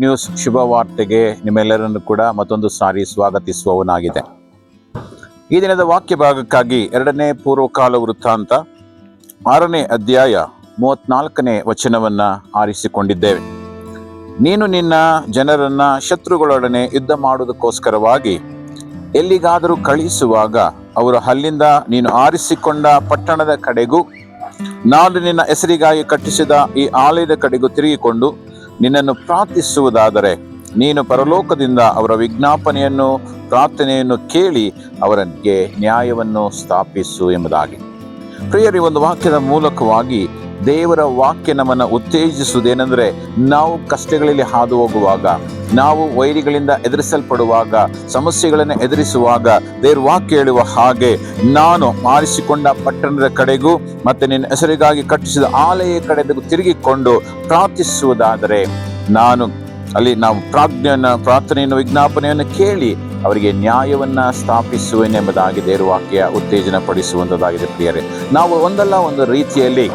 News ಶುಭ ವಾರ್ತೆಗೆ ನಿಮ್ಮೆಲ್ಲರನ್ನು ಕೂಡ ಮತ್ತೊಂದು ಸಾರಿ ಸ್ವಾಗತಿಸುವವನಾಗಿದೆ. ಈ ದಿನದ ವಾಕ್ಯ ಭಾಗಕ್ಕಾಗಿ ಎರಡನೇ ಪೂರ್ವಕಾಲ ವೃತ್ತಾಂತ ಆರನೇ ಅಧ್ಯಾಯ ಮೂವತ್ನಾಲ್ಕನೇ ವಚನವನ್ನು ಆರಿಸಿಕೊಂಡಿದ್ದೇವೆ. ನೀನು ನಿನ್ನ ಜನರನ್ನ ಶತ್ರುಗಳೊಡನೆ ಯುದ್ಧ ಮಾಡುವುದಕ್ಕೋಸ್ಕರವಾಗಿ ಎಲ್ಲಿಗಾದರೂ ಕಳಿಸುವಾಗ ಅವರು ಅಲ್ಲಿಂದ ನೀನು ಆರಿಸಿಕೊಂಡ ಪಟ್ಟಣದ ಕಡೆಗೂ ನಾನು ನಿನ್ನ ಹೆಸರಿಗಾಗಿ ಕಟ್ಟಿಸಿದ ಈ ಆಲಯದ ಕಡೆಗೂ ತಿರುಗಿಕೊಂಡು ನಿನ್ನನ್ನು ಪ್ರಾರ್ಥಿಸುವುದಾದರೆ ನೀನು ಪರಲೋಕದಿಂದ ಅವರ ವಿಜ್ಞಾಪನೆಯನ್ನು, ಪ್ರಾರ್ಥನೆಯನ್ನು ಕೇಳಿ ಅವರಿಗೆ ನ್ಯಾಯವನ್ನು ಸ್ಥಾಪಿಸು ಎಂಬುದಾಗಿ. ಪ್ರಿಯರಿ, ಒಂದು ವಾಕ್ಯದ ಮೂಲಕವಾಗಿ ದೇವರ ವಾಕ್ಯ ನಮ್ಮನ್ನು ಉತ್ತೇಜಿಸುವುದೇನೆಂದರೆ ನಾವು ಕಷ್ಟಗಳಲ್ಲಿ ಹಾದು ಹೋಗುವಾಗ ನಾವು ವೈರಿಗಳಿಂದ ಎದುರಿಸಲ್ಪಡುವಾಗ, ಸಮಸ್ಯೆಗಳನ್ನು ಎದುರಿಸುವಾಗ ದೇವ್ರ ವಾಕ್ಯ ಹೇಳುವ ಹಾಗೆ ನಾನು ಆರಿಸಿಕೊಂಡ ಪಟ್ಟಣದ ಕಡೆಗೂ ಮತ್ತು ನಿನ್ನ ಹೆಸರಿಗಾಗಿ ಕಟ್ಟಿಸಿದ ಆಲಯ ಕಡೆಗೂ ತಿರುಗಿಕೊಂಡು ಪ್ರಾರ್ಥಿಸುವುದಾದರೆ ನಾನು ಅಲ್ಲಿ ನಾವು ಪ್ರಾಜ್ಞೆಯನ್ನು, ಪ್ರಾರ್ಥನೆಯನ್ನು, ವಿಜ್ಞಾಪನೆಯನ್ನು ಕೇಳಿ ಅವರಿಗೆ ನ್ಯಾಯವನ್ನ ಸ್ಥಾಪಿಸುವೆನೆಂಬುದಾಗಿ ದೇವ್ರ ವಾಕ್ಯ ಉತ್ತೇಜನ ಪಡಿಸುವಂಥದ್ದಾಗಿದೆ ಪ್ರಿಯರೇ. ನಾವು ಒಂದಲ್ಲ ಒಂದು ರೀತಿಯಲ್ಲಿ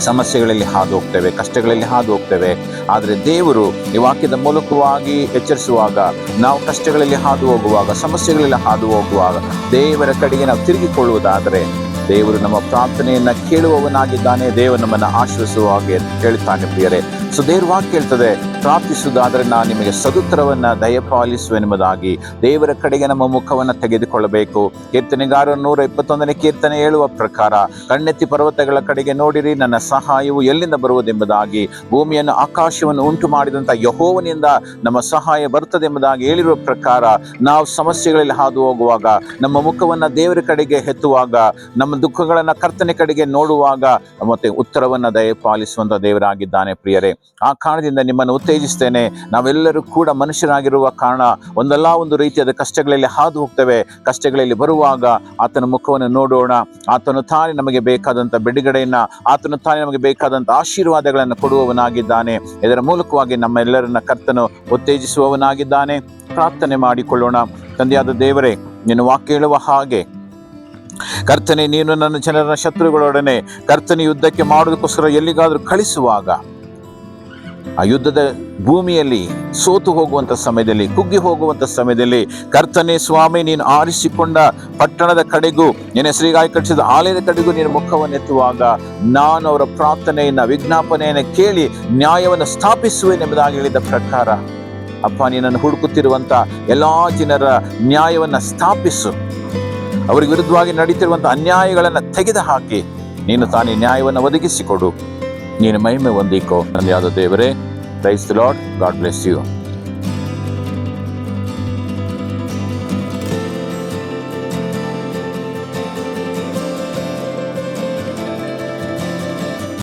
ಸಮಸ್ಯೆಗಳಲ್ಲಿ ಹಾದು ಹೋಗ್ತೇವೆ ಕಷ್ಟಗಳಲ್ಲಿ ಹಾದು ಹೋಗ್ತೇವೆ ಆದರೆ ದೇವರು ಈ ವಾಕ್ಯದ ಮೂಲಕವಾಗಿ ಎಚ್ಚರಿಸುವಾಗ, ನಾವು ಕಷ್ಟಗಳಲ್ಲಿ ಹಾದು ಹೋಗುವಾಗ ಸಮಸ್ಯೆಗಳಲ್ಲಿ ಹಾದು ಹೋಗುವಾಗ ದೇವರ ಕಡೆಗೆ ನಾವು ತಿರುಗಿಕೊಳ್ಳುವುದಾದರೆ ದೇವರು ನಮ್ಮ ಪ್ರಾರ್ಥನೆಯನ್ನು ಕೇಳುವವನಾಗಿದ್ದಾನೆ, ದೇವರು ನಮ್ಮನ್ನು ಆಶ್ರಯಿಸುವ ಹಾಗೆ ಹೇಳುತ್ತಾನೆ ಪ್ರಿಯರೇ. ದೇವ್ರ ವಾಕ್ಯ ಹೇಳ್ತದೆ ಪ್ರಾರ್ಥಿಸುವುದಾದರೆ ನಾನು ನಿಮಗೆ ಸದುತ್ತರವನ್ನು ದಯಪಾಲಿಸುವೆಂಬುದಾಗಿ ದೇವರ ಕಡೆಗೆ ನಮ್ಮ ಮುಖವನ್ನು ತೆಗೆದುಕೊಳ್ಳಬೇಕು. ಕೀರ್ತನೆಗಾರ ನೂರ ಇಪ್ಪತ್ತೊಂದನೇ ಕೀರ್ತನೆ ಹೇಳುವ ಪ್ರಕಾರ, ಕಣ್ಣೆತ್ತಿ ಪರ್ವತಗಳ ಕಡೆಗೆ ನೋಡಿರಿ, ನನ್ನ ಸಹಾಯವು ಎಲ್ಲಿಂದ ಬರುವುದೆಂಬುದಾಗಿ ಭೂಮಿಯನ್ನು ಆಕಾಶವನ್ನು ಉಂಟು ಮಾಡಿದಂಥ ಯಹೋವನಿಂದ ನಮ್ಮ ಸಹಾಯ ಬರುತ್ತದೆ ಎಂಬುದಾಗಿ ಹೇಳಿರುವ ಪ್ರಕಾರ, ನಾವು ಸಮಸ್ಯೆಗಳಲ್ಲಿ ಹಾದು ಹೋಗುವಾಗ, ನಮ್ಮ ಮುಖವನ್ನು ದೇವರ ಕಡೆಗೆ ಹೆತ್ತುವಾಗ ನಮ್ಮ ದುಃಖಗಳನ್ನ ಕರ್ತನೆ ಕಡೆಗೆ ನೋಡುವಾಗ, ಮತ್ತೆ ಉತ್ತರವನ್ನ ದಯಪಾಲಿಸುವಂತ ದೇವರಾಗಿದ್ದಾನೆ ಪ್ರಿಯರೇ. ಆ ಕಾರಣದಿಂದ ನಿಮ್ಮನ್ನು ಉತ್ತೇಜಿಸ್ತೇನೆ. ನಾವೆಲ್ಲರೂ ಕೂಡ ಮನುಷ್ಯರಾಗಿರುವ ಕಾರಣ ಒಂದಲ್ಲ ಒಂದು ರೀತಿಯಾದ ಕಷ್ಟಗಳಲ್ಲಿ ಹಾದು ಹೋಗ್ತೇವೆ. ಕಷ್ಟಗಳಲ್ಲಿ ಬರುವಾಗ ಆತನ ಮುಖವನ್ನು ನೋಡೋಣ. ಆತನು ತಾನೇ ನಮಗೆ ಬೇಕಾದಂಥ ಬಿಡುಗಡೆಯನ್ನು, ಆತನು ತಾನೇ ನಮಗೆ ಬೇಕಾದಂಥ ಆಶೀರ್ವಾದಗಳನ್ನು ಕೊಡುವವನಾಗಿದ್ದಾನೆ. ಇದರ ಮೂಲಕವಾಗಿ ನಮ್ಮೆಲ್ಲರನ್ನ ಕರ್ತನು ಉತ್ತೇಜಿಸುವವನಾಗಿದ್ದಾನೆ. ಪ್ರಾರ್ಥನೆ ಮಾಡಿಕೊಳ್ಳೋಣ. ತಂದೆಯಾದ ದೇವರೇ ನೀನು ವಾಕ್ಯ ಹೇಳುವ ಹಾಗೆ. ಕರ್ತನೆ, ನೀನು ನನ್ನ ಜನರ ಶತ್ರುಗಳೊಡನೆ, ಕರ್ತನೆ ಯುದ್ಧಕ್ಕೆ ಮಾಡೋದಕ್ಕೋಸ್ಕರ ಎಲ್ಲಿಗಾದರೂ ಕಳಿಸುವಾಗ ಆ ಯುದ್ಧದ ಭೂಮಿಯಲ್ಲಿ ಸೋತು ಹೋಗುವಂಥ ಸಮಯದಲ್ಲಿ, ಕುಗ್ಗಿ ಹೋಗುವಂಥ ಸಮಯದಲ್ಲಿ ಕರ್ತನೆ ಸ್ವಾಮಿ, ನೀನು ಆರಿಸಿಕೊಂಡ ಪಟ್ಟಣದ ಕಡೆಗೂ, ನಿನ್ನ ಶ್ರೀಗಾಯಿ ಕಟ್ಟಿಸಿದ ಆಲಯದ ಕಡೆಗೂ ನೀನು ಮುಖವನ್ನು ಎತ್ತುವಾಗ ನಾನು ಅವರ ಪ್ರಾರ್ಥನೆಯನ್ನ, ವಿಜ್ಞಾಪನೆಯನ್ನು ಕೇಳಿ ನ್ಯಾಯವನ್ನು ಸ್ಥಾಪಿಸುವೆನೆಂಬುದಾಗಿ ಹೇಳಿದ ಪ್ರಕಾರ, ಅಪ್ಪ ನೀನನ್ನು ಹುಡುಕುತ್ತಿರುವಂತ ಎಲ್ಲ ಜನರ ನ್ಯಾಯವನ್ನ ಸ್ಥಾಪಿಸು. ಅವರಿಗೆ ವಿರುದ್ಧವಾಗಿ ನಡೀತಿರುವಂಥ ಅನ್ಯಾಯಗಳನ್ನು ತೆಗೆದು ಹಾಕಿ, ನೀನು ತಾನೇ ನ್ಯಾಯವನ್ನು ಒದಗಿಸಿಕೊಡು. ನೀನು ಮಹಿಮೆ ಹೊಂದಿಕೋ ತಂದೆಯಾದ ದೇವರೇ praise Lord God bless you